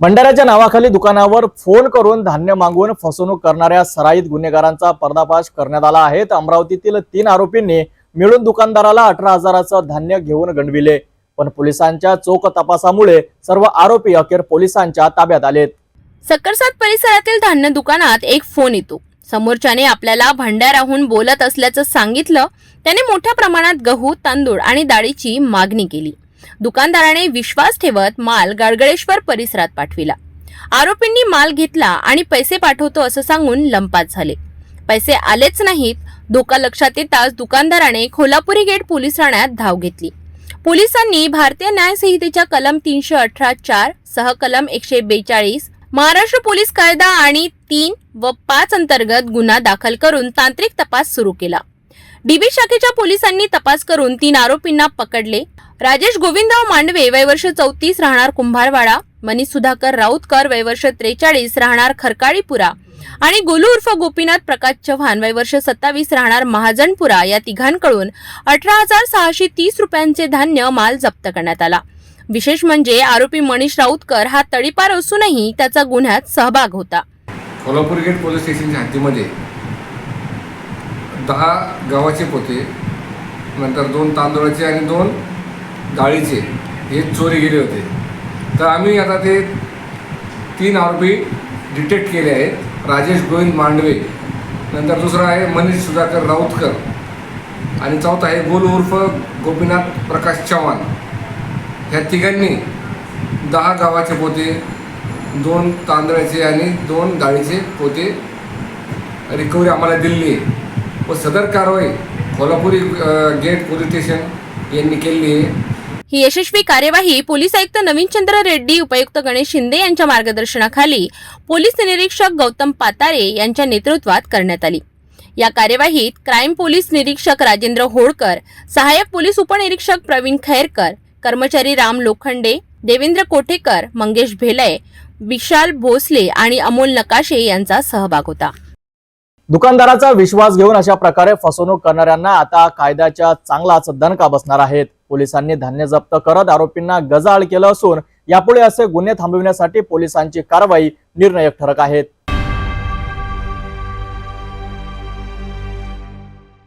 भंडाऱ्याच्या नावाखाली दुकानावर फोन करून धान्य मागवून फसवणूक करणाऱ्या सराईत गुन्हेगारांचा पर्दाफाश करण्यात आला आहे. तर अमरावतीतील तीन आरोपींनी मिळून दुकानदाराला अठरा हजाराचं धान्य घेऊन गणविले पण पोलिसांच्या चोख तपासामुळे सर्व आरोपी अखेर पोलिसांच्या ताब्यात आलेत. सक्करसाद परिसरातील धान्य दुकानात एक फोन येतो. समोरच्याने आपल्याला भंडाऱ्याहून बोलत असल्याचं सांगितलं. त्याने मोठ्या प्रमाणात गहू तांदूळ आणि डाळीची मागणी केली. दुकानदाराने विश्वास ठेवत माल गडगडेश्वर परिसरात पाठविला. आरोपींनी माल घेतला आणि पैसे पाठवतो असं सांगून लंपात झाले. पैसे आलेच नाहीत धोका लक्षात येताच दुकानदाराने खोलापुरी गेट पोलीस ठाण्यात धाव घेतली. पोलिसांनी भारतीय न्याय संहितेच्या कलम तीनशे अठरा चार सह कलम एकशे बेचाळीस महाराष्ट्र पोलीस कायदा आणि तीन व पाच अंतर्गत गुन्हा दाखल करून तांत्रिक तपास सुरू केला. डीबी शाखेच्या पोलिसांनी तपास करून तीन आरोपींना पकडले. राजेश गोविंदराव मांडवे वयवर्ष चौतीस राहणार कुंभारवाडा. मनीष सुधाकर राऊतकर वयवर्ष त्रेचाळीस राहणार खरकाळीपुरा. आणि गोलू उर्फ गोपीनाथ प्रकाश चव्हाण वयवर्ष सत्तावीस राहणार महाजनपुरा या तिघांकडून अठरा हजार सहाशे तीस रुपयांचे धान्य माल जप्त करण्यात आला. विशेष म्हणजे आरोपी मनीष राऊतकर हा तडीपार असूनही त्याचा गुन्ह्यात सहभाग होता. कोल्हापूर गेट पोलीस स्टेशनच्या हद्दीमध्ये दहा गव्हाचे पोते नंतर दोन तांदूळाचे आणि दोन डाळीचे हे चोरी गेले होते. तर आम्ही आता ते तीन आरोपी डिटेक्ट केले आहेत. राजेश गोविंद मांडवे नंतर दुसरा आहे मनीष सुधाकर राऊतकर आणि चौथा आहे गोल उर्फ गोपीनाथ प्रकाश चव्हाण. ह्या तिघांनी दहा गावाचे पोते दोन तांदळाचे आणि दोन डाळीचे पोते रिकव्हरी आम्हाला दिली आहे. व सदर कारवाई कोल्हापुरी गेट पोलीस स्टेशन यांनी केली आहे ही यशस्वी कार्यवाही पोलीस आयुक्त नवीनचंद्र रेड्डी उपायुक्त गणेश शिंदे यांच्या मार्गदर्शनाखाली पोलीस निरीक्षक गौतम पातारे यांच्या नेतृत्वात करण्यात आली. या कार्यवाहीत क्राईम पोलीस निरीक्षक राजेंद्र होळकर सहाय्यक पोलीस उपनिरीक्षक प्रवीण खैरकर कर्मचारी राम लोखंडे देवेंद्र कोठेकर मंगेश भेलय विशाल भोसले आणि अमोल नकाशे यांचा सहभाग होता. दुकानदाराचा विश्वास घेऊन अशा प्रकारे फसवणूक करणाऱ्यांना आता कायद्याच्या चांगलाच दणका बसणार आहेत. पोलिसांनी धान्य जप्त करत आरोपींना गजाआड केलं असून यापुढे असे गुन्हे थांबविण्यासाठी पोलिसांची कारवाई निर्णायक ठरत आहेत.